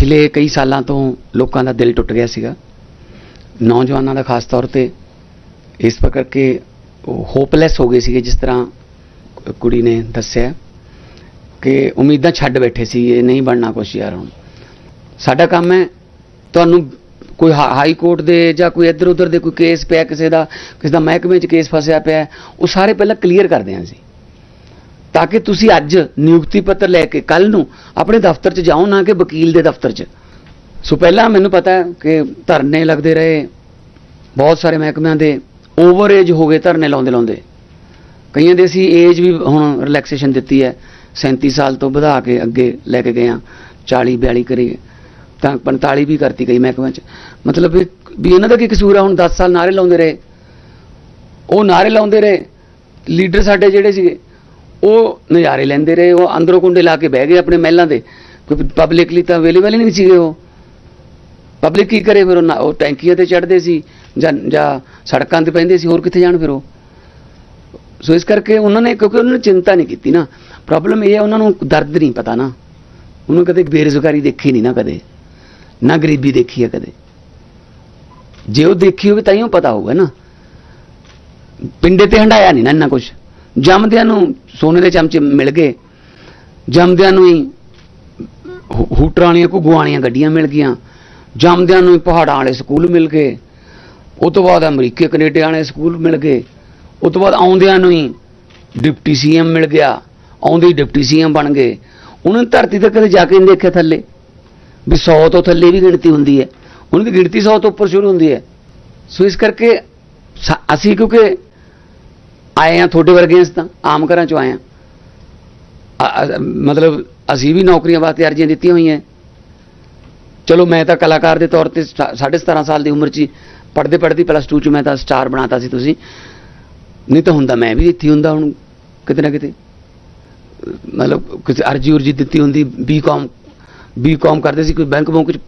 ਪਿਛਲੇ ਕਈ ਸਾਲਾਂ ਤੋਂ ਲੋਕਾਂ ਦਾ ਦਿਲ ਟੁੱਟ ਗਿਆ ਸੀਗਾ। ਨੌਜਵਾਨਾਂ ਦਾ ਖਾਸ ਤੌਰ ਤੇ ਇਸ ਪ੍ਰਕਾਰ ਕੇ ਉਹ ਹੋਪਲੈਸ ਹੋ ਗਏ ਸੀਗੇ, ਜਿਸ ਤਰ੍ਹਾਂ ਕੁੜੀ ਨੇ ਦੱਸਿਆ ਕਿ ਉਮੀਦਾਂ ਛੱਡ ਬੈਠੇ ਸੀ, ਇਹ ਨਹੀਂ ਬਣਨਾ ਕੁਛ ਯਾਰ ਹੁਣ। ਸਾਡਾ ਕੰਮ ਹੈ ਤੁਹਾਨੂੰ ਕੋਈ ਹਾ- ਹਾਈ ਕੋਰਟ ਦੇ ਜਾਂ ਕੋਈ ਇੱਧਰ ਉੱਧਰ ਦੇ ਕੋਈ ਕੇਸ ਪਿਆ ਕਿਸੇ ਦਾ ਕਿਸੇ ਦਾ ਮਹਿਕਮੇ 'ਚ ਕੇਸ ਫਸਿਆ ਪਿਆ, ਉਹ ਸਾਰੇ ਪਹਿਲਾਂ ਕਲੀਅਰ ਕਰਦੇ ਹਾਂ ਸੀ ਤਾਂ ਕਿ ਤੁਸੀਂ ਅੱਜ ਨਿਯੁਕਤੀ ਪੱਤਰ ਲੈ ਕੇ ਕੱਲ ਨੂੰ ਆਪਣੇ ਦਫ਼ਤਰ 'ਚ ਜਾਓ ਨਾ ਕਿ ਵਕੀਲ ਦੇ ਦਫ਼ਤਰ 'ਚ। ਸੋ ਪਹਿਲਾਂ ਮੈਨੂੰ ਪਤਾ ਹੈ ਕਿ ਧਰਨੇ ਲੱਗਦੇ ਰਹੇ। ਬਹੁਤ ਸਾਰੇ ਮਹਿਕਮਿਆਂ ਦੇ ਓਵਰ ਏਜ ਹੋ ਗਏ ਧਰਨੇ ਲਾਉਂਦੇ ਲਾਉਂਦੇ। ਕਈਆਂ ਦੇ ਅਸੀਂ ਏਜ ਵੀ ਹੁਣ ਰਿਲੈਕਸੇਸ਼ਨ ਦਿੱਤੀ ਹੈ। 37 ਸਾਲ ਤੋਂ ਵਧਾ ਕੇ ਅੱਗੇ ਲੈ ਕੇ ਗਏ ਹਾਂ। 40 42 ਕਰੀ ਤਾਂ 45 ਵੀ ਕਰਤੀ ਕਈ ਮਹਿਕਮਿਆਂ 'ਚ। ਮਤਲਬ ਵੀ ਇਹਨਾਂ ਦਾ ਕੀ ਕਸੂਰ ਆ? ਹੁਣ 10 ਸਾਲ ਨਾਰੇ ਲਾਉਂਦੇ ਰਹੇ। ਉਹ ਨਾਰੇ ਲਾਉਂਦੇ ਰਹੇ। ਲੀਡਰ ਸਾਡੇ ਜਿਹੜੇ ਸੀਗੇ ਉਹ ਨਜ਼ਾਰੇ ਲੈਂਦੇ ਰਹੇ, ਉਹ ਅੰਦਰੋਂ ਕੁੰਡੇ ਲਾ ਕੇ ਬਹਿ ਗਏ ਆਪਣੇ ਮਹਿਲਾਂ ਦੇ। ਕਿਉਂਕਿ ਪਬਲਿਕਲੀ ਤਾਂ ਅਵੇਲੇਬਲ ਹੀ ਨਹੀਂ ਸੀਗੇ ਉਹ। ਪਬਲਿਕ ਕੀ ਕਰੇ ਫਿਰ ਉਹ ਨਾ- ਉਹ ਟੈਂਕੀਆਂ ਤੇ ਚੜ੍ਹਦੇ ਸੀ, ਜਾਂ ਜਾਂ ਸੜਕਾਂ ਤੇ ਪੈਂਦੇ ਸੀ, ਹੋਰ ਕਿੱਥੇ ਜਾਣ ਫਿਰ ਉਹ? ਸੋ ਇਸ ਕਰਕੇ ਉਹਨਾਂ ਨੇ, ਕਿਉਂਕਿ ਉਹਨਾਂ ਨੇ ਚਿੰਤਾ ਨਹੀਂ ਕੀਤੀ ਨਾ। ਪ੍ਰੋਬਲਮ ਇਹ ਹੈ, ਉਹਨਾਂ ਨੂੰ ਦਰਦ ਨਹੀਂ ਪਤਾ ਨਾ। ਉਹਨੂੰ ਕਦੇ ਬੇਰੁਜ਼ਗਾਰੀ ਦੇਖੀ ਨਹੀਂ ਨਾ ਕਦੇ। ਨਾ ਗਰੀਬੀ ਦੇਖੀ ਹੈ ਕਦੇ। ਜੇ ਉਹ ਦੇਖੀ ਹੋਵੇ ਤਾਂ ਹੀ ਉਹ ਪਤਾ ਹੋਊਗਾ ਨਾ। ਪਿੰਡੇ ਤੇ ਹੰਡਾਇਆ ਨਹੀਂ ਨਾ ਇੰਨਾ ਕੁਝ ਜੰਮਦਿਆਂ ਨੂੰ ਸੋਨੇ ਦੇ ਚਮਚੇ ਮਿਲ ਗਏ। ਜੰਮਦਿਆਂ ਨੂੰ ਹੀ ਹੂਟਰਾਂ ਵਾਲੀਆਂ ਘੁੱਗੂਆਂ ਵਾਲੀਆਂ ਗੱਡੀਆਂ ਮਿਲ ਗਈਆਂ। ਜੰਮਦਿਆਂ ਨੂੰ ਹੀ ਪਹਾੜਾਂ ਵਾਲੇ ਸਕੂਲ ਮਿਲ ਗਏ। ਉਹ ਤੋਂ ਬਾਅਦ ਅਮਰੀਕੇ ਕੈਨੇਡਾ ਵਾਲੇ ਸਕੂਲ ਮਿਲ ਗਏ। ਉਹ ਤੋਂ ਬਾਅਦ ਆਉਂਦਿਆਂ ਨੂੰ ਹੀ ਡਿਪਟੀ ਸੀਐਮ ਮਿਲ ਗਿਆ। ਆਉਂਦੇ ਹੀ ਡਿਪਟੀ ਸੀਐਮ ਬਣ ਗਏ। ਉਹਨਾਂ ਨੇ ਧਰਤੀ ਤੇ ਕਦੇ ਜਾ ਕੇ ਨਹੀਂ ਦੇਖਿਆ ਥੱਲੇ। ਵੀ 100 ਤੋਂ ਥੱਲੇ ਵੀ ਗਿਣਤੀ ਹੁੰਦੀ ਹੈ। ਉਹਨਾਂ ਦੀ ਗਿਣਤੀ 100 ਤੋਂ ਉੱਪਰ ਸ਼ੁਰੂ ਹੁੰਦੀ ਹੈ। ਸੋ ਇਸ ਕਰਕੇ ਸਾ- ਅਸੀਂ ਕਿਉਂਕਿ ਆਏ ਆ ਤੁਹਾਡੇ ਵਰਗੇ ਅਸੀਂ ਤਾਂ ਆਮ ਘਰਾਂ ਚੋਂ ਆਏ ਆ। ਮਤਲਬ ਅਸੀਂ ਵੀ ਨੌਕਰੀਆਂ ਵਾਸਤੇ ਅਰਜ਼ੀਆਂ ਦਿੱਤੀਆਂ ਹੋਈਆਂ ਚਲੋ ਮੈਂ ਤਾਂ ਕਲਾਕਾਰ ਦੇ ਤੌਰ ਤੇ ਸਟਾ- ਸਾਢੇ 17 ਸਾਲ ਦੀ ਉਮਰ 'ਚ ਪੜਦੇ ਪੜਦੀ ਪਲੱਸ 2 'ਚ ਮੈਂ ਤਾਂ ਸਟਾਰ ਬਣਾਤਾ ਸੀ ਤੁਸੀਂ। ਨਹੀਂ ਤਾਂ ਹੁੰਦਾ, ਮੈਂ ਵੀ ਇੱਥੇ ਹੁੰਦਾ ਹੁਣ, ਕਿਤੇ ਨਾ ਕਿਤੇ। ਮਤਲਬ ਕਿਸੇ ਅਰਜੀ ਉਰਜੀ ਦਿੱਤੀ ਹੁੰਦੀ ਬੀਕਾਮ ਬੀਕਾਮ ਕਰਦੇ ਸੀ, ਕੋਈ ਬੈਂਕ ਬੁੰਕ 'ਚ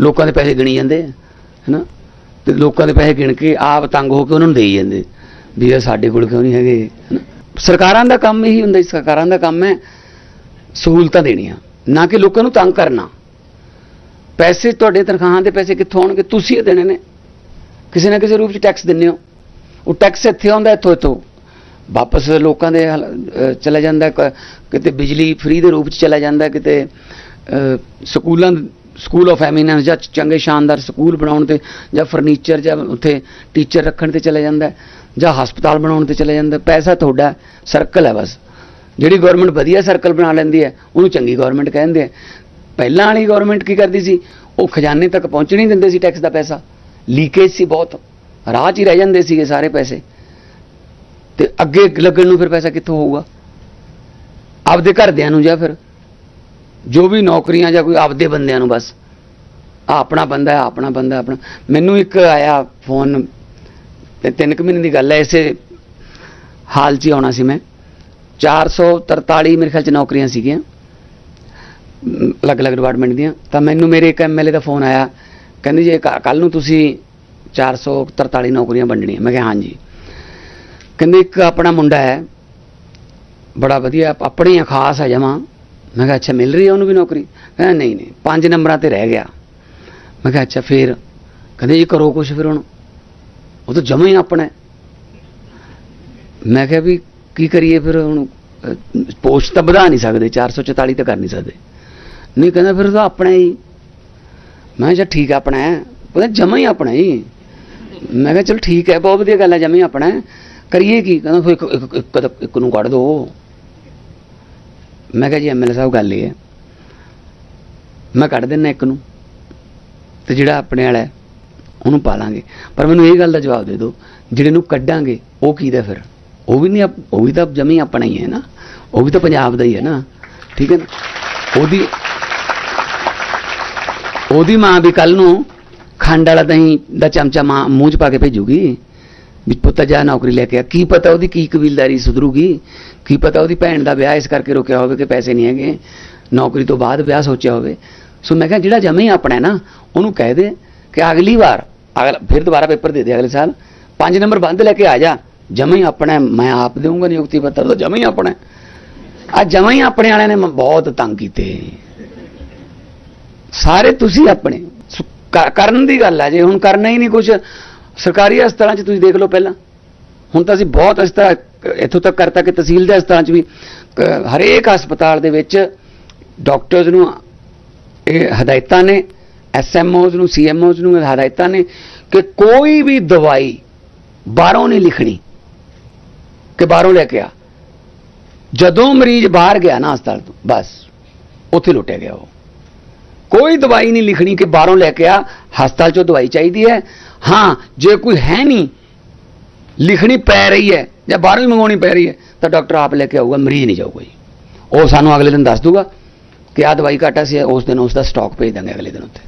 ਲੋਕਾਂ ਦੇ ਪੈਸੇ ਗਿਣੀ ਜਾਂਦੇ ਹੈ ਨਾ ਤੇ ਲੋਕਾਂ ਦੇ ਪੈਸੇ ਗਿਣ ਕੇ ਆਪ ਤੰਗ ਹੋ ਕੇ ਉਹਨਾਂ ਨੂੰ ਦੇਈ ਜਾਂਦੇ। ਵੀ ਇਹ ਸਾਡੇ ਕੋਲ ਕਿਉਂ ਨਹੀਂ ਹੈਗੇ? ਹੈਨਾ? ਸਰਕਾਰਾਂ ਦਾ ਕੰਮ ਇਹੀ ਹੁੰਦਾ ਸਰਕਾਰਾਂ ਦਾ ਕੰਮ ਹੈ ਸਹੂਲਤਾਂ ਦੇਣੀਆਂ, ਨਾ ਕਿ ਲੋਕਾਂ ਨੂੰ ਤੰਗ ਕਰਨਾ। ਪੈਸੇ ਤੁਹਾਡੇ ਤਨਖਾਹਾਂ ਦੇ ਪੈਸੇ ਕਿੱਥੋਂ ਆਉਣਗੇ? ਤੁਸੀਂ ਇਹ ਦੇਣੇ ਨੇ। ਕਿਸੇ ਨਾ ਕਿਸੇ ਰੂਪ 'ਚ ਟੈਕਸ ਦਿੰਦੇ ਹੋ। ਉਹ ਟੈਕਸ ਇੱਥੇ ਆਉਂਦਾ, ਇੱਥੋਂ ਇੱਥੋਂ। ਵਾਪਸ ਲੋਕਾਂ ਦੇ ਹਲ- ਅਹ, ਚਲਾ ਜਾਂਦਾ, ਕ- ਕਿਤੇ ਬਿਜਲੀ ਫ੍ਰੀ ਦੇ ਰੂਪ 'ਚ ਚਲਾ ਜਾਂਦਾ, ਕਿਤੇ ਸਕੂਲਾਂ ਸਕੂਲ ਆਫ ਐਮੀਨੈਂਸ ਜਾਂ ਚੰਗੇ ਸ਼ਾਨਦਾਰ ਸਕੂਲ ਬਣਾਉਣ ਤੇ ਜਾਂ ਫਰਨੀਚਰ ਜਾਂ ਉੱਥੇ ਟੀਚਰ ਰੱਖਣ ਤੇ ਚਲਾ ਜਾਂਦਾ। ਜਾਂ ਹਸਪਤਾਲ ਬਣਾਉਣ ਤੇ ਚਲੇ ਜਾਂਦਾ, ਪੈਸਾ ਤੁਹਾਡਾ ਸਰਕਲ ਹੈ ਬਸ। ਜਿਹੜੀ ਗਵਰਨਮੈਂਟ ਵਧੀਆ ਸਰਕਲ ਬਣਾ ਲੈਂਦੀ ਹੈ, ਉਹਨੂੰ ਚੰਗੀ ਗਵਰਨਮੈਂਟ ਕਹਿੰਦੇ ਆ ਪਹਿਲਾਂ ਵਾਲੀ ਗਵਰਨਮੈਂਟ ਕੀ ਕਰਦੀ ਸੀ? ਉਹ ਖਜ਼ਾਨੇ ਤੱਕ ਪਹੁੰਚ ਨਹੀਂ ਦਿੰਦੇ ਸੀ ਟੈਕਸ ਦਾ ਪੈਸਾ। ਲੀਕੇਜ ਸੀ ਬਹੁਤ। ਰਾਹ 'ਚ ਹੀ ਰਹਿ ਜਾਂਦੇ ਸੀਗੇ ਸਾਰੇ ਪੈਸੇ। ਤੇ ਅੱਗੇ ਲੱਗਣ ਨੂੰ ਫਿਰ ਪੈਸਾ ਕਿੱਥੋਂ ਹੋਊਗਾ? ਆਪਦੇ ਘਰਦਿਆਂ ਨੂੰ ਜਾਂ ਫਿਰ ਜੋ ਵੀ ਨੌਕਰੀਆਂ ਜਾਂ ਕੋਈ ਆਪਦੇ ਬੰਦਿਆਂ ਨੂੰ ਬਸ। ਆਪਣਾ ਬੰਦਾ ਆਪਣਾ ਬੰਦਾ, ਆਪਣਾ। ਮੈਨੂੰ ਇੱਕ ਆਇਆ ਫੋਨ ਤੇ ਤਿੰਨ ਕੁ ਮਹੀਨੇ ਦੀ ਗੱਲ ਹੈ, ਇਸੇ ਹਾਲ 'ਚ ਹੀ ਆਉਣਾ ਸੀ ਮੈਂ। 443 ਮੇਰੇ ਖਿਆਲ 'ਚ ਨੌਕਰੀਆਂ ਸੀਗੀਆਂ ਅਲੱਗ-ਅਲੱਗ ਡਿਪਾਰਟਮੈਂਟ ਦੀਆਂ। ਤਾਂ ਮੈਨੂੰ ਮੇਰੇ ਇੱਕ ਐਮਐਲਏ ਦਾ ਫੋਨ ਆਇਆ, ਕਹਿੰਦੇ ਜੇ ਕੱਲ ਨੂੰ ਤੁਸੀਂ 443 ਨੌਕਰੀਆਂ ਵੰਡਣੀਆਂ। ਮੈਂ ਕਿਹਾ, ਹਾਂਜੀ। ਕਹਿੰਦੇ ਇੱਕ ਆਪਣਾ ਮੁੰਡਾ ਹੈ, ਬੜਾ ਵਧੀਆ ਆਪਣੀ ਆ, ਖਾਸ ਹੈ ਜਮਾ। ਮੈਂ ਕਿਹਾ, ਅੱਛਾ, ਮਿਲ ਰਹੀ ਹੈ ਉਹਨੂੰ ਵੀ ਨੌਕਰੀ? ਕਹਿੰਦਾ, ਨਹੀਂ ਨਹੀਂ, ਪੰਜ ਨੰਬਰਾਂ ਤੇ ਰਹਿ ਗਿਆ। ਮੈਂ ਕਿਹਾ, ਅੱਛਾ, ਫੇਰ। ਕਹਿੰਦੇ, ਜੀ ਕਰੋ ਕੁਛ ਫਿਰ ਹੁਣ। ਉਹ ਤਾਂ ਜਮਾ ਹੀ ਆਪਣਾ ਮੈਂ ਕਿਹਾ ਵੀ ਕੀ ਕਰੀਏ ਫਿਰ ਹੁਣ? ਪੋਸਟ ਤਾਂ ਵਧਾ ਨਹੀਂ ਸਕਦੇ 444 ਤਾਂ ਕਰ ਨਹੀਂ ਸਕਦੇ। ਨਹੀਂ, ਕਹਿੰਦਾ ਫਿਰ ਤਾਂ ਆਪਣਾ ਹੀ। ਮੈਂ ਕਿਹਾ, ਚੱਲ ਠੀਕ ਆਪਣਾ ਹੈ। ਕਹਿੰਦਾ, ਜਮਾ ਹੀ ਆਪਣਾ ਹੀ। ਮੈਂ ਕਿਹਾ, ਚਲ ਠੀਕ ਹੈ, ਬਹੁਤ ਵਧੀਆ ਗੱਲ ਹੈ, ਜਮਾ ਹੀ ਆਪਣਾ ਕਰੀਏ ਕੀ? ਕਹਿੰਦਾ, ਫਿਰ ਇੱਕ- ਇੱਕ- ਇੱਕ ਨੂੰ ਕੱਢ ਦੋ। ਮੈਂ ਕਿਹਾ, ਜੀ ਐਮਐਲਏ ਸਾਹਿਬ, ਗੱਲ ਇਹ ਹੈ। ਮੈਂ ਕੱਢ ਦਿੰਦਾ ਇੱਕ ਨੂੰ। ਤੇ ਜਿਹੜਾ ਆਪਣੇ ਵਾਲਾ ਉਹਨੂੰ ਪਾ ਲਾਂਗੇ ਪਰ ਮੈਨੂੰ ਇਹ ਗੱਲ ਦਾ ਜਵਾਬ ਦੇ ਦਿਓ, ਜਿਹੜੇ ਨੂੰ ਕੱਢਾਂਗੇ, ਉਹ ਕੀ ਦਾ ਫਿਰ? ਉਹ ਵੀ ਨਹੀਂ ਆਪ- ਉਹ ਵੀ ਤਾਂ ਜਮੀ ਆਪਣਾ ਹੀ ਹੈ ਨਾ। ਉਹ ਵੀ ਤਾਂ ਪੰਜਾਬ ਦਾ ਹੀ ਹੈ ਨਾ। ਠੀਕ ਹੈ ਨਾ? ਉਹਦੀ ਉਹਦੀ ਮਾਂ ਵੀ ਕੱਲ ਨੂੰ ਖੰਡ ਵਾਲਾ ਦਹੀਂ ਦਾ ਚਮਚਾ ਮਾਂ ਮੂੰਹ 'ਚ ਪਾ ਕੇ ਭੇਜੂਗੀ। ਵੀ ਪੁੱਤ ਜਾ ਨੌਕਰੀ ਲੈ ਕੇ ਆ। ਕੀ ਪਤਾ ਉਹਦੀ ਕੀ ਕਬੀਲਦਾਰੀ ਸੁਧਰੂਗੀ? ਕੀ ਪਤਾ ਉਹਦੀ ਭੈਣ ਦਾ ਵਿਆਹ ਇਸ ਕਰਕੇ ਰੁਕਿਆ ਹੋਵੇ ਕਿ ਪੈਸੇ ਨਹੀਂ ਹੈਗੇ? ਨੌਕਰੀ ਤੋਂ ਬਾਅਦ ਵਿਆਹ ਸੋਚਿਆ ਹੋਵੇ। ਸੋ ਮੈਂ ਕਿਹਾ ਜਿਹੜਾ ਜਮੇ ਹੀ ਆਪਣਾ ਹੈ ਨਾ, ਉਹਨੂੰ ਕਹਿ ਦੇ ਕਿ ਅਗਲੀ ਵਾਰ ਅਗਲਾ ਫਿਰ ਦੁਬਾਰਾ ਪੇਪਰ ਦੇ ਦੇ ਅਗਲੇ ਸਾਲ। ਪੰਜ ਨੰਬਰ ਬੰਦ ਲੈ ਕੇ ਆ ਜਾ। ਜਮੇ ਹੀ ਆਪਣਾ ਮੈਂ ਆਪ ਦੇਵਾਂਗਾ ਨਿਯੁਕਤੀ ਪੱਤਰ ਤਾਂ ਜਮੇ ਹੀ ਆਪਣਾ ਹੈ। ਆ ਜਮਾ ਹੀ ਆਪਣੇ ਵਾਲਿਆਂ ਨੇ ਬਹੁਤ ਤੰਗ ਕੀਤੇ। ਸਾਰੇ ਤੁਸੀਂ ਆਪਣੇ। ਕਰਨ ਦੀ ਗੱਲ ਹੈ ਜੇ। ਹੁਣ ਕਰਨਾ ਹੀ ਨਹੀਂ ਕੁਝ ਸਰਕਾਰੀ ਹਸਪਤਾਲਾਂ 'ਚ ਤੁਸੀਂ ਦੇਖ ਲਓ ਪਹਿਲਾਂ। ਹੁਣ ਤਾਂ ਅਸੀਂ ਬਹੁਤ ਇਸ ਤਰ੍ਹਾਂ ਇੱਥੋਂ ਤੱਕ ਕਰਤਾ ਕਿ ਤਹਿਸੀਲ ਦੇ ਹਸਪਤਾਲਾਂ 'ਚ ਵੀ ਕ- ਹਰੇਕ ਹਸਪਤਾਲ ਦੇ ਵਿੱਚ ਡਾਕਟਰਸ ਨੂੰ ਇਹ ਹਦਾਇਤਾਂ ਨੇ। ਐਸਐਮਓਜ਼ ਨੂੰ ਸੀਐਮਓਜ਼ ਨੂੰ ਹਦਾਇਤਾਂ ਨੇ ਕਿ ਕੋਈ ਵੀ ਦਵਾਈ ਬਾਹਰੋਂ ਨਹੀਂ ਲਿਖਣੀ ਕਿ ਬਾਹਰੋਂ ਲੈ ਕੇ ਆ। ਜਦੋਂ ਮਰੀਜ਼ ਬਾਹਰ ਗਿਆ ਨਾ ਹਸਪਤਾਲ ਤੋਂ, ਬਸ, ਉੱਥੇ ਲੁੱਟਿਆ ਗਿਆ ਉਹ। ਕੋਈ ਦਵਾਈ ਨਹੀਂ ਲਿਖਣੀ ਕਿ ਬਾਹਰੋਂ ਲੈ ਕੇ ਆ, ਹਸਪਤਾਲ ਚੋਂ ਦਵਾਈ ਚਾਹੀਦੀ ਹੈ। ਹਾਂ, ਜੇ ਕੋਈ ਹੈ ਨਹੀਂ, ਲਿਖਣੀ ਪੈ ਰਹੀ ਹੈ ਜਾਂ ਬਾਹਰੋਂ ਹੀ ਮੰਗਵਾਉਣੀ ਪੈ ਰਹੀ ਹੈ, ਤਾਂ ਡਾਕਟਰ ਆਪ ਲੈ ਕੇ ਆਊਗਾ, ਮਰੀਜ਼ ਨਹੀਂ ਜਾਊਗਾ ਜੀ। ਉਹ ਸਾਨੂੰ ਅਗਲੇ ਦਿਨ ਦੱਸ ਦੂਗਾ ਕਿ ਆ ਦਵਾਈ ਘਾਟਾ ਸੀ ਉਸ ਦਿਨ ਉਸ ਦਾ ਸਟਾਕ ਭੇਜ ਦਾਂਗੇ ਅਗਲੇ ਦਿਨ ਉੱਤੇ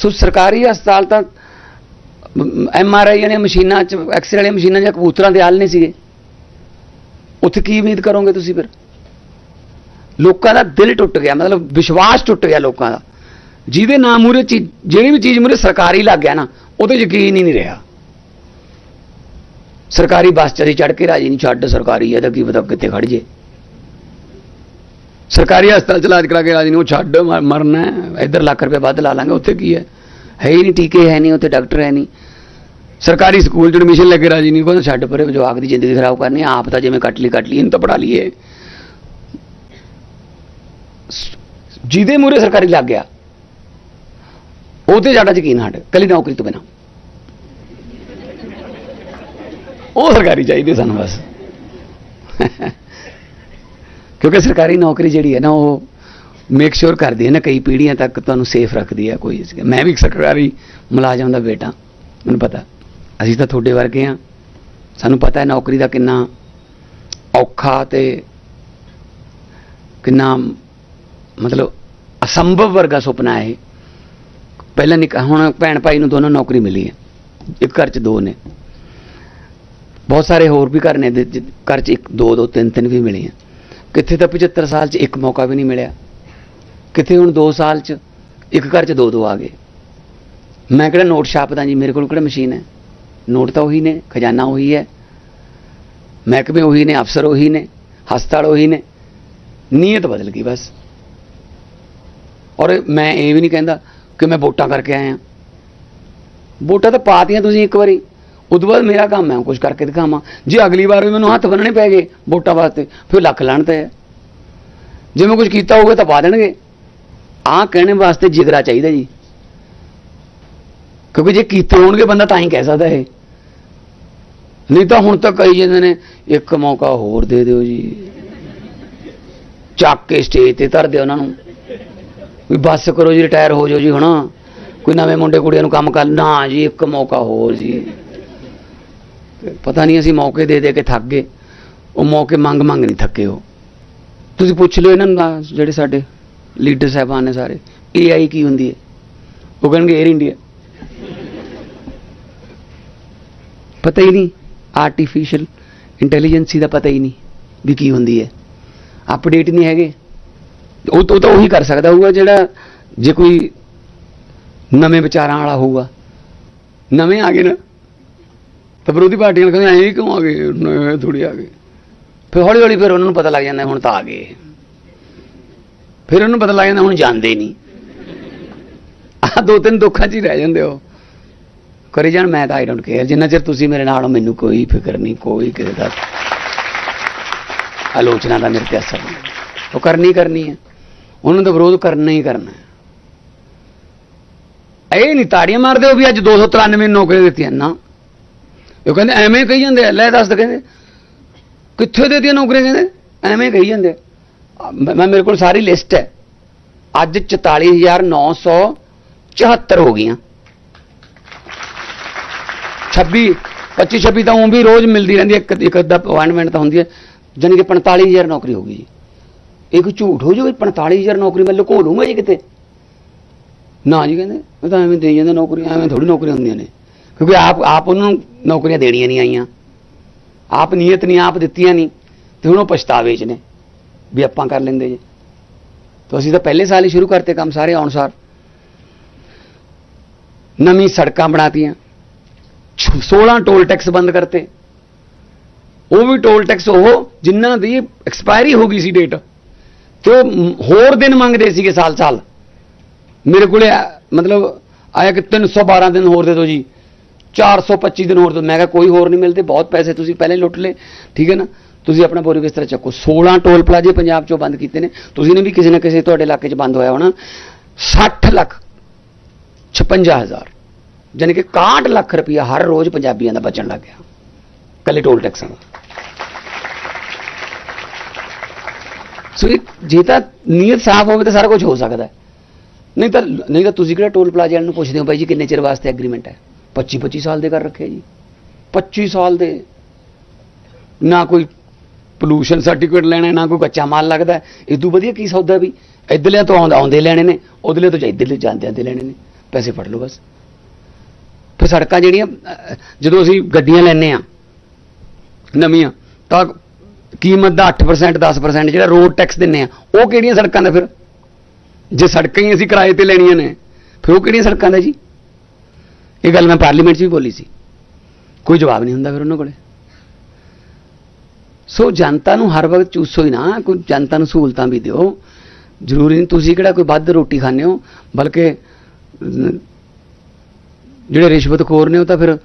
ਸੋ ਸਰਕਾਰੀ ਹਸਪਤਾਲ ਤਾਂ ਐਮ ਆਰ ਆਈ ਵਾਲੀਆਂ ਮਸ਼ੀਨਾਂ ਚ ਐਕਸਰੇ ਵਾਲੀਆਂ ਮਸ਼ੀਨਾਂ ਜਾਂ ਕਬੂਤਰਾਂ ਦੇ ਹਾਲ ਨਹੀਂ ਸੀਗੇ। ਉੱਥੇ ਕੀ ਉਮੀਦ ਕਰੋਗੇ ਤੁਸੀਂ ਫਿਰ? ਲੋਕਾਂ ਦਾ ਦਿਲ ਟੁੱਟ ਗਿਆ, ਮਤਲਬ ਵਿਸ਼ਵਾਸ ਟੁੱਟ ਗਿਆ ਲੋਕਾਂ ਦਾ। ਜਿਹਦੇ ਨਾਮ ਮੂਰੇ ਜਿਹੜੀ ਵੀ ਚੀਜ਼ ਮੂਰੇ ਸਰਕਾਰੀ ਲੱਗ ਗਿਆ ਨਾ, ਉਹਦੇ ਯਕੀਨ ਹੀ ਨਹੀਂ ਰਿਹਾ। ਸਰਕਾਰੀ ਬੱਸ ਚੜੀ ਚੜ ਕੇ ਰਾਜੀ ਨਹੀਂ, ਛੱਡ ਸਰਕਾਰੀ ਹੈ ਤਾਂ ਕੀ ਪਤਾ ਕਿੱਥੇ ਖੜ ਜੇ। ਸਰਕਾਰੀ ਹਸਪਤਾਲ ਚ ਇਲਾਜ ਕਰਾ ਕੇ ਰਾਜੀ ਨਹੀਂ ਉਹ ਛੱਡ, ਮ- ਮਰਨਾ ਹੈ, ਇੱਧਰ ਲੱਖ ਰੁਪਏ ਵੱਧ ਲਾ ਲਾਂਗੇ, ਉੱਥੇ ਕੀ ਹੈ? ਹੈ ਹੀ ਨਹੀਂ, ਟੀਕੇ ਹੈ ਨਹੀਂ, ਉੱਥੇ ਡਾਕਟਰ ਹੈ ਨਹੀਂ। ਸਰਕਾਰੀ ਸਕੂਲ ਚ ਐਡਮਿਸ਼ਨ ਲੈ ਕੇ ਰਾਜੀ ਨਹੀਂ ਕੋਈ ਛੱਡ ਪਰੇ, ਜਵਾਕ ਦੀ ਜ਼ਿੰਦਗੀ ਖਰਾਬ ਕਰਨੀ ਆਪ ਤਾਂ ਜਿਵੇਂ ਕੱਟ ਲਈ ਕੱਟ ਲਈ, ਇਹਨੂੰ ਤਾਂ ਪੜਾ ਲਈਏ। ਸ- ਜਿਹਦੇ ਮੂਰੇ ਸਰਕਾਰੀ ਲੱਗ ਗਿਆ ਉਹ ਤੇ ਸਾਡਾ ਯਕੀਨ ਹਟ ਕੱਲੀ ਨੌਕਰੀ ਤੋਂ ਬਿਨਾਂ। ਉਹ ਸਰਕਾਰੀ ਚਾਹੀਦੀ ਸਾਨੂੰ ਬਸ। ਕਿਉਂਕਿ ਸਰਕਾਰੀ ਨੌਕਰੀ ਜਿਹੜੀ ਹੈ ਨਾ, ਉਹ ਮੇਕ ਸ਼ੋਰ ਕਰਦੀ ਹੈ ਨਾ, ਕਈ ਪੀੜ੍ਹੀਆਂ ਤੱਕ ਤੁਹਾਨੂੰ ਸੇਫ ਰੱਖਦੀ ਹੈ ਕੋਈ ਮੈਂ ਵੀ ਇੱਕ ਸਰਕਾਰੀ ਮੁਲਾਜ਼ਮ ਦਾ ਬੇਟਾ, ਮੈਨੂੰ ਪਤਾ। ਅਸੀਂ ਤਾਂ ਤੁਹਾਡੇ ਵਰਗੇ ਆ ਸਾਨੂੰ ਪਤਾ ਹੈ ਨੌਕਰੀ ਦਾ ਕਿੰਨਾ ਔਖਾ ਤੇ ਕਿੰਨਾ ਮਤਲਬ ਅਸੰਭਵ ਵਰਗਾ ਸੁਪਨਾ ਹੈ ਇਹ। ਪਹਿਲਾਂ ਨਿਕ ਹੁਣ ਭੈਣ ਭਾਈ ਨੂੰ ਦੋਨੋਂ ਨੌਕਰੀ ਮਿਲੀ ਹੈ। ਇੱਕ ਘਰ 'ਚ ਦੋ ਨੇ। ਬਹੁਤ ਸਾਰੇ ਹੋਰ ਵੀ ਘਰ ਨੇ ਘਰ 'ਚ ਇੱਕ ਦੋ ਦੋ, ਤਿੰਨ ਤਿੰਨ ਵੀ ਮਿਲੇ ਆ ਕਿੱਥੇ ਤਾਂ 75 ਸਾਲ 'ਚ ਇੱਕ ਮੌਕਾ ਵੀ ਨਹੀਂ ਮਿਲਿਆ। ਕਿੱਥੇ ਹੁਣ 2 ਸਾਲ 'ਚ ਇੱਕ ਘਰ 'ਚ ਦੋ ਦੋ ਆ ਗਏ। ਮੈਂ ਕਿਹੜਾ ਨੋਟ ਛਾਪਦਾ ਜੀ? ਮੇਰੇ ਕੋਲ ਕਿਹੜਾ ਮਸ਼ੀਨ ਹੈ? ਨੋਟ ਤਾਂ ਉਹੀ ਨੇ, ਖਜ਼ਾਨਾ ਉਹੀ ਹੈ। ਮਹਿਕਮੇ ਉਹੀ ਨੇ, ਅਫਸਰ ਉਹੀ ਨੇ, ਹਸਪਤਾਲ ਉਹੀ ਨੇ। ਨੀਅਤ ਬਦਲ ਗਈ ਬਸ। ਔਰ ਮੈਂ ਇਹ ਵੀ ਨਹੀਂ ਕਹਿੰਦਾ ਕਿ ਮੈਂ ਵੋਟਾਂ ਕਰਕੇ ਆਇਆ। ਵੋਟਾਂ ਤਾਂ ਪਾਤੀਆਂ ਤੁਸੀਂ ਇੱਕ ਵਾਰੀ। ਉਦੋਂ ਬਾਅਦ ਮੇਰਾ ਕੰਮ ਹੈ ਕੁਝ ਕਰਕੇ ਦਿਖਾਵਾਂ। ਜੇ ਅਗਲੀ ਵਾਰ ਵੀ ਮੈਨੂੰ ਹੱਥ ਬੰਨਣੇ ਪੈ ਗਏ ਵੋਟਾਂ ਵਾਸਤੇ, ਫਿਰ ਲੱਖ ਲਾਣ ਤੇ ਹੈ। ਜੇ ਮੈਂ ਕੁਝ ਕੀਤਾ ਹੋਊਗਾ ਤਾਂ ਪਾ ਦੇਣਗੇ। ਆਹ ਕਹਿਣੇ ਵਾਸਤੇ ਜਿਗਰਾ ਚਾਹੀਦਾ ਜੀ। ਕਿਉਂਕਿ ਜੇ ਕੀਤੇ ਹੋਣਗੇ, ਬੰਦਾ ਤਾਂ ਹੀ ਕਹਿ ਸਕਦਾ ਇਹ। ਨਹੀਂ ਤਾਂ ਹੁਣ ਤਾਂ ਕਹੀ ਜਾਂਦੇ ਨੇ, ਇੱਕ ਮੌਕਾ ਹੋਰ ਦੇ ਦਿਓ ਜੀ। ਚੱਕ ਕੇ ਸਟੇਜ ਤੇ ਧਰ ਦਿਓ ਉਹਨਾਂ ਨੂੰ। ਵੀ ਬੱਸ ਕਰੋ ਜੀ ਰਿਟਾਇਰ ਹੋ ਜਾਓ ਜੀ ਹੁਣ। ਕੋਈ ਨਵੇਂ ਮੁੰਡੇ ਕੁੜੀਆਂ ਨੂੰ ਕੰਮ ਕਰ, ਨਾ ਜੀ, ਇੱਕ ਮੌਕਾ ਹੋਰ ਜੀ। ਤੇ ਪਤਾ ਨਹੀਂ ਅਸੀਂ ਮੌਕੇ ਦੇ ਦੇ ਕੇ ਥੱਕ ਗਏ। ਉਹ ਮੌਕੇ ਮੰਗ ਮੰਗ ਨਹੀਂ ਥੱਕੇ ਉਹ। ਤੁਸੀਂ ਪੁੱਛ ਲਿਓ ਇਹਨਾਂ ਨੂੰ ਨਾ, ਜਿਹੜੇ ਸਾਡੇ ਲੀਡਰ ਸਾਹਿਬਾਨ ਨੇ ਸਾਰੇ। ਏਆਈ ਕੀ ਹੁੰਦੀ ਹੈ? ਉਹ ਕਹਿਣਗੇ 에ਅਰ ਇੰਡੀਆ ਪਤਾ ਹੀ ਨਹੀਂ। ਆਰਟੀਫੀਸ਼ੀਅਲ ਇੰਟੈਲੀਜੈਂਸੀ ਦਾ ਪਤਾ ਹੀ ਨਹੀਂ ਵੀ ਕੀ ਹੁੰਦੀ ਹੈ। ਅਪਡੇਟ ਨਹੀਂ ਹੈਗੇ। ਉਹ ਤਾਂ ਉਹ ਤਾਂ ਉਹੀ ਕਰ ਸਕਦਾ ਹੋਊਗਾ ਜਿਹੜਾ ਜੇ ਕੋਈ ਨਵੇਂ ਵਿਚਾਰਾਂ ਵਾਲਾ ਹੋਊਗਾ। ਨਵੇਂ ਆ ਗਏ ਨਾ। ਤਾਂ ਵਿਰੋਧੀ ਪਾਰਟੀਆਂ ਨੂੰ ਕਹਿੰਦੇ ਐਂ ਕਿਉਂ ਆ ਗਏ? ਥੋੜੀ ਆ ਗਏ। ਫਿਰ ਹੌਲੀ ਹੌਲੀ ਫਿਰ ਉਹਨਾਂ ਨੂੰ ਪਤਾ ਲੱਗ ਜਾਂਦਾ ਹੁਣ ਤਾਂ ਆ ਗਏ। ਫਿਰ ਉਹਨਾਂ ਨੂੰ ਪਤਾ ਲੱਗ ਜਾਂਦਾ ਹੁਣ ਜਾਂਦੇ ਨਹੀਂ। ਆ ਦੋ ਤਿੰਨ ਦੁੱਖਾਂ 'ਚ ਹੀ ਰਹਿ ਜਾਂਦੇ ਹੋ ਕਰੀ ਜਾਣ, ਮੈਂ ਤਾਂ ਆਈ ਡੋਂਟ ਕੇਅਰ ਜਿੰਨਾ ਚਿਰ ਤੁਸੀਂ ਮੇਰੇ ਨਾਲ ਹੋ, ਮੈਨੂੰ ਕੋਈ ਫਿਕਰ ਨਹੀਂ, ਕੋਈ ਕਿਸੇ ਦਾ ਆਲੋਚਨਾ ਦਾ ਮੇਰੇ ਤੇ ਅਸਰ ਨਹੀਂ। ਉਹ ਕਰਨੀ ਕਰਨੀ ਹੈ। ਉਹਨਾਂ ਦਾ ਵਿਰੋਧ ਕਰਨਾ ਹੀ ਕਰਨਾ ਹੈ। ਇਹ ਨਹੀਂ ਤਾੜੀਆਂ ਮਾਰਦੇ ਹੋ ਵੀ ਅੱਜ 293 ਨੌਕਰੀਆਂ ਦਿੱਤੀਆਂ। ਨਾ। ਉਹ ਕਹਿੰਦੇ ਐਵੇਂ ਕਹੀ ਜਾਂਦੇ ਆ, ਲੈ ਦੱਸ ਦੇ ਕਹਿੰਦੇ ਕਿੱਥੇ ਦੇ ਦਿੱਤੀਆਂ ਨੌਕਰੀਆਂ ਕਹਿੰਦੇ? ਐਵੇਂ ਕਹੀ ਜਾਂਦੇ ਮੈਂ ਮੇਰੇ ਕੋਲ ਸਾਰੀ ਲਿਸਟ ਹੈ। ਅੱਜ 44974 ਹੋ ਗਈਆਂ। 26 25 26 ਤਾਂ ਉਹ ਵੀ ਰੋਜ਼ ਮਿਲਦੀ ਰਹਿੰਦੀ ਹੈ। ਇੱਕ ਇੱਕ ਅੱਧਾ ਅਪਾਇੰਟਮੈਂਟ ਤਾਂ ਹੁੰਦੀ ਹੈ। ਜਾਣੀ ਕਿ 45000 ਨੌਕਰੀ ਹੋ ਗਈ ਜੀ। ਇਹ ਕੋਈ ਝੂਠ ਹੋ ਜਾਊਗੀ 45000 ਨੌਕਰੀ ਮੈਂ ਲੁਕੋ ਲੂੰਗਾ ਜੀ ਕਿਤੇ। ਨਾ ਜੀ ਕਹਿੰਦੇ ਮੈਂ ਤਾਂ ਐਵੇਂ ਦੇਈ ਜਾਂਦੇ ਨੌਕਰੀਆਂ ਐਵੇਂ ਥੋੜੀ ਨੌਕਰੀਆਂ ਹੁੰਦੀਆਂ ਨੇ। ਕਿਉਂਕਿ ਆਪ ਆਪ ਉਹਨਾਂ ਨੂੰ ਨੌਕਰੀਆਂ ਦੇਣੀਆਂ ਨਹੀਂ ਆਈਆਂ। ਆਪ ਨੀਅਤ ਨਹੀਂ, ਆਪ ਦਿੱਤੀਆਂ ਨਹੀਂ। ਤੇ ਹੁਣ ਉਹ ਪਛਤਾਵੇ 'ਚ ਨੇ ਵੀ ਆਪਾਂ ਕਰ ਲੈਂਦੇ ਜੇ। ਤਾਂ ਅਸੀਂ ਤਾਂ ਪਹਿਲੇ ਸਾਲ ਹੀ ਸ਼ੁਰੂ ਕਰਤੇ ਕੰਮ ਸਾਰੇ ਅਨੁਸਾਰ ਨਵੀਂ ਸੜਕਾਂ ਬਣਾਤੀਆਂ। 16 ਟੋਲ ਟੈਕਸ ਬੰਦ ਕਰਤੇ। ਉਹ ਵੀ ਟੋਲ ਟੈਕਸ ਉਹ ਜਿਨ੍ਹਾਂ ਦੀ ਐਕਸਪਾਇਰੀ ਹੋ ਗਈ ਸੀ ਡੇਟ। ਤੇ ਉਹ ਹੋਰ ਦਿਨ ਮੰਗਦੇ ਸੀਗੇ ਸਾਲ ਸਾਲ ਮੇਰੇ ਕੋਲੇ ਮਤਲਬ ਆਇਆ ਕਿ 312 ਦਿਨ ਹੋਰ ਦੇ ਦਿਓ ਜੀ। 425 ਦਿਨ ਹੋਰ ਤੋਂ। ਮੈਂ ਕਿਹਾ ਕੋਈ ਹੋਰ ਨਹੀਂ ਮਿਲਦੇ, ਬਹੁਤ ਪੈਸੇ ਤੁਸੀਂ ਪਹਿਲਾਂ ਹੀ ਲੁੱਟ ਲਏ। ਠੀਕ ਹੈ ਨਾ? ਤੁਸੀਂ ਆਪਣਾ ਬੋਰੀ ਤਰ੍ਹਾਂ ਚੱਕੋ? 16 ਟੋਲ ਪਲਾਜ਼ੇ ਪੰਜਾਬ ਚੋਂ ਬੰਦ ਕੀਤੇ ਨੇ। ਤੁਸੀਂ ਨੇ ਵੀ ਕਿਸੇ ਨਾ ਕਿਸੇ ਤੁਹਾਡੇ ਇਲਾਕੇ 'ਚ ਬੰਦ ਹੋਇਆ ਹੋਣਾ। 60 ਲੱਖ 56000 ਯਾਨੀ ਕਿ 61 ਲੱਖ ਰੁਪਇਆ ਹਰ ਰੋਜ਼ ਪੰਜਾਬੀਆਂ ਦਾ ਬਚਣ ਲੱਗ ਗਿਆ। ਕੱਲੇ ਟੋਲ ਟੈਕਸਾਂ ਦਾ। ਸੋ ਜੇ ਤਾਂ ਨੀਅਤ ਸਾਫ਼ ਹੋਵੇ ਤਾਂ ਸਾਰਾ ਕੁਝ ਹੋ ਸਕਦਾ ਨਹੀਂ ਤਾਂ ਨਹੀਂ ਤਾਂ ਤੁਸੀਂ ਕਿਹੜਾ ਟੋਲ ਪਲਾਜ਼ੇ ਵਾਲਿਆਂ ਨੂੰ ਪੁੱਛਦੇ ਹੋ ਬਾਈ ਜੀ, ਕਿੰਨੇ ਚਿਰ ਵਾਸਤੇ ਐਗਰੀਮੈਂਟ ਹੈ? 25 25 ਸਾਲ ਦੇ ਕਰ ਰੱਖੇ ਜੀ। 25 ਸਾਲ ਦੇ। ਨਾ ਕੋਈ ਪੋਲੂਸ਼ਨ ਸਰਟੀਫਿਕੇਟ ਲੈਣਾ, ਨਾ ਕੋਈ ਕੱਚਾ ਮਾਲ ਲੱਗਦਾ। ਹੈ। ਇਹ ਤੋਂ ਵਧੀਆ ਕੀ ਸੌਦਾ ਵੀ? ਇਧਰਲਿਆਂ ਤੋਂ ਆਉਂਦਾ, ਆਉਂਦੇ ਲੈਣੇ ਨੇ ਉਧਰਲੇ ਤੋਂ ਇਧਰਲੇ ਜਾਂਦੇ ਜਾਂਦੇ ਲੈਣੇ ਨੇ। ਪੈਸੇ ਫੜ ਲਓ ਬਸ। ਫਿਰ ਸੜਕਾਂ ਜਿਹੜੀਆਂ ਜਦੋਂ ਅਸੀਂ ਗੱਡੀਆਂ ਲੈਨੇ ਆ ਨਵੀਆਂ, ਤਾਂ ਕੀਮਤ ਦਾ 8% 10% ਜਿਹੜਾ ਰੋਡ ਟੈਕਸ ਦਿੰਨੇ ਆ ਉਹ ਕਿਹੜੀਆਂ ਸੜਕਾਂ ਦਾ ਫਿਰ? ਜੇ ਸੜਕਾਂ ਹੀ ਅਸੀਂ ਕਿਰਾਏ ਤੇ ਲੈਣੀਆਂ ਨੇ, ਫਿਰ ਉਹ ਕਿਹੜੀਆਂ ਸੜਕਾਂ ਦਾ ਜੀ? ਇਹ ਗੱਲ ਮੈਂ ਪਾਰਲੀਮੈਂਟ 'ਚ ਵੀ ਬੋਲੀ ਸੀ। ਕੋਈ ਜਵਾਬ ਨਹੀਂ ਹੁੰਦਾ ਫਿਰ ਉਹਨਾਂ ਕੋਲੇ। ਸੋ ਜਨਤਾ ਨੂੰ ਹਰ ਵਕਤ ਚੂਸੋ ਹੀ ਨਾ, ਕੋਈ ਜਨਤਾ ਨੂੰ ਸਹੂਲਤਾਂ ਵੀ ਦਿਓ। ਜ਼ਰੂਰੀ ਨਹੀਂ ਤੁਸੀਂ ਕਿਹੜਾ ਕੋਈ ਵੱਧ ਰੋਟੀ ਖਾਂਦੇ ਹੋ, ਬਲਕਿ ਜਿਹੜੇ ਰਿਸ਼ਵਤਖੋਰ ਨੇ ਉਹ ਤਾਂ ਫਿਰ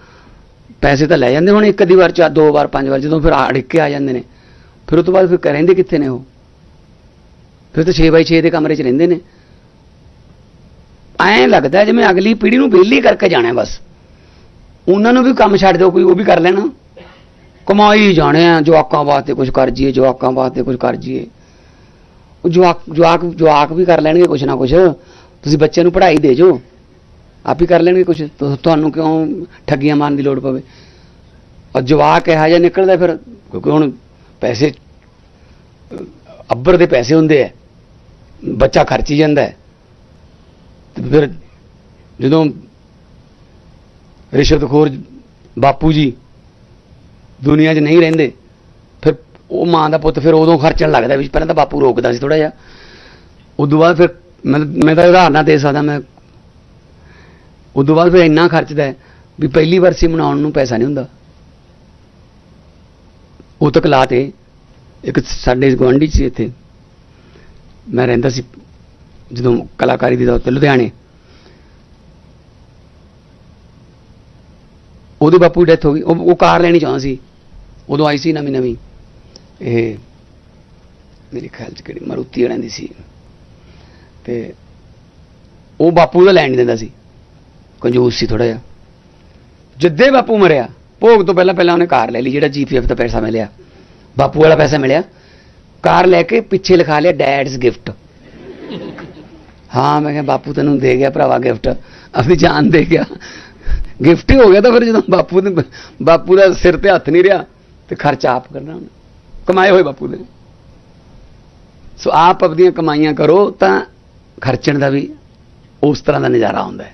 ਪੈਸੇ ਤਾਂ ਲੈ ਜਾਂਦੇ ਹੁਣ ਇੱਕ ਅੱਧੀ ਵਾਰ ਚਾ ਦੋ ਵਾਰ, ਪੰਜ ਵਾਰ, ਜਦੋਂ ਫਿਰ ਅੜਿੱਕ ਕੇ ਆ ਜਾਂਦੇ ਨੇ। ਫਿਰ ਉਸ ਤੋਂ ਬਾਅਦ ਫਿਰ ਰਹਿੰਦੇ ਕਿੱਥੇ ਨੇ ਉਹ? ਫਿਰ ਤਾਂ 6 ਬਾਈ 6 ਦੇ ਕਮਰੇ 'ਚ ਰਹਿੰਦੇ ਨੇ। ਐਂ ਲੱਗਦਾ ਜਿਵੇਂ ਅਗਲੀ ਪੀੜ੍ਹੀ ਨੂੰ ਵਿਹਲੀ ਕਰਕੇ ਜਾਣਾ ਬਸ। ਉਹਨਾਂ ਨੂੰ ਵੀ ਕੰਮ ਛੱਡ ਦਿਓ, ਕੋਈ ਉਹ ਵੀ ਕਰ ਲੈਣਾ। ਕਮਾਈ ਜਾਣੇ ਆ, ਜਵਾਕਾਂ ਵਾਸਤੇ ਕੁਝ ਕਰ ਜੀਏ ਜਵਾਕਾਂ ਵਾਸਤੇ ਕੁਝ ਕਰ ਜੀਏ ਉਹ ਜਵਾਕ ਜਵਾਕ ਜਵਾਕ ਵੀ ਕਰ ਲੈਣਗੇ ਕੁਝ ਨਾ ਕੁਝ ਤੁਸੀਂ ਬੱਚਿਆਂ ਨੂੰ ਪੜ੍ਹਾਈ ਦੇ ਜੋ ਆਪ ਹੀ ਕਰ ਲੈਣਗੇ ਕੁਝ ਤੁਹਾਨੂੰ ਕਿਉਂ ਠੱਗੀਆਂ ਮਾਰਨ ਦੀ ਲੋੜ ਪਵੇ? ਔਰ ਜਵਾਕ ਇਹੋ ਜਿਹਾ ਨਿਕਲਦਾ ਫਿਰ, ਕਿਉਂਕਿ ਹੁਣ ਪੈਸੇ ਅੱਬਰ ਦੇ ਪੈਸੇ ਹੁੰਦੇ ਆ। ਬੱਚਾ ਖਰਚੀ ਜਾਂਦਾ ਹੈ। ਤੇ ਫਿਰ ਜਦੋਂ ਰਿਸ਼ਵਤਖੋਰ ਬਾਪੂ ਜੀ ਦੁਨੀਆ 'ਚ ਨਹੀਂ ਰਹਿੰਦੇ, ਫਿਰ ਉਹ ਮਾਂ ਦਾ ਪੁੱਤ ਫਿਰ ਉਦੋਂ ਖਰਚਣ ਲੱਗਦਾ ਵੀ ਪਹਿਲਾਂ ਤਾਂ ਬਾਪੂ ਰੋਕਦਾ ਸੀ ਥੋੜਾ ਜਿਹਾ। ਉਦੋਂ ਬਾਅਦ ਫਿਰ ਮੈਂ ਮੈਂ ਤਾਂ ਉਦਾਹਰਨਾਂ ਦੇ ਸਕਦਾ, ਮੈਂ ਉਦੋਂ ਬਾਅਦ ਫਿਰ ਇੰਨਾ ਖਰਚਦਾ ਵੀ ਪਹਿਲੀ ਵਰਸੀ ਮਨਾਉਣ ਨੂੰ ਪੈਸਾ ਨਹੀਂ ਹੁੰਦਾ। ਉਹ ਤੱਕ ਲਾ ਤੇ ਇੱਕ ਸਾਡੇ ਗੁਆਂਢੀ ਸੀ ਇੱਥੇ, ਮੈਂ ਰਹਿੰਦਾ ਸੀ ਜਦੋਂ ਕਲਾਕਾਰੀ ਦੀ ਤੌਰ ਤੇ ਲੁਧਿਆਣੇ। ਉਹਦੇ ਬਾਪੂ ਦੀ ਡੈਥ ਹੋ ਗਈ। ਉਹ ਉਹ ਕਾਰ ਲੈਣੀ ਚਾਹੁੰਦਾ ਸੀ। ਉਦੋਂ ਆਈ ਸੀ ਨਵੀਂ ਨਵੀਂ। ਇਹ ਮੇਰੇ ਖਿਆਲ ਚ ਕਿਹੜੀ ਮਾਰੂਤੀ ਵਾਲਿਆਂ ਦੀ ਸੀ। ਤੇ ਉਹ ਬਾਪੂ ਦਾ ਲੈਣ ਨਹੀਂ ਦਿੰਦਾ ਸੀ। ਕੰਜੂਸ ਸੀ ਥੋੜਾ ਜਿਹਾ। ਜਿੱਦੇ ਬਾਪੂ ਮਰਿਆ, ਭੋਗ ਤੋਂ ਪਹਿਲਾਂ ਪਹਿਲਾਂ ਉਹਨੇ ਕਾਰ ਲੈ ਲਈ, ਜਿਹੜਾ ਜੀਪੀਐਫ ਦਾ ਪੈਸਾ ਮਿਲਿਆ। ਬਾਪੂ ਵਾਲਾ ਪੈਸਾ ਮਿਲਿਆ। ਕਾਰ ਲੈ ਕੇ ਪਿੱਛੇ ਲਿਖਾ ਲਿਆ ਡੈਡਸ ਗਿਫਟ ਹਾਂ, ਮੈਂ ਕਿਹਾ, ਬਾਪੂ ਤੈਨੂੰ ਦੇ ਗਿਆ ਭਰਾਵਾ ਗਿਫਟ ਆਪਣੀ ਜਾਨ ਦੇ ਗਿਆ। ਗਿਫਟ ਹੀ ਹੋ ਗਿਆ ਤਾਂ ਫਿਰ ਜਦੋਂ ਬਾਪੂ ਨੇ ਬਾਪੂ ਦਾ ਸਿਰ ਤੇ ਹੱਥ ਨਹੀਂ ਰਿਹਾ, ਤੇ ਖਰਚਾ ਆਪ ਕਰਨਾ ਉਹਨੇ। ਕਮਾਏ ਹੋਏ ਬਾਪੂ ਦੇ। ਸੋ ਆਪ ਆਪਣੀਆਂ ਕਮਾਈਆਂ ਕਰੋ ਤਾਂ ਖਰਚਣ ਦਾ ਵੀ ਉਸ ਤਰ੍ਹਾਂ ਦਾ ਨਜ਼ਾਰਾ ਆਉਂਦਾ ਹੈ।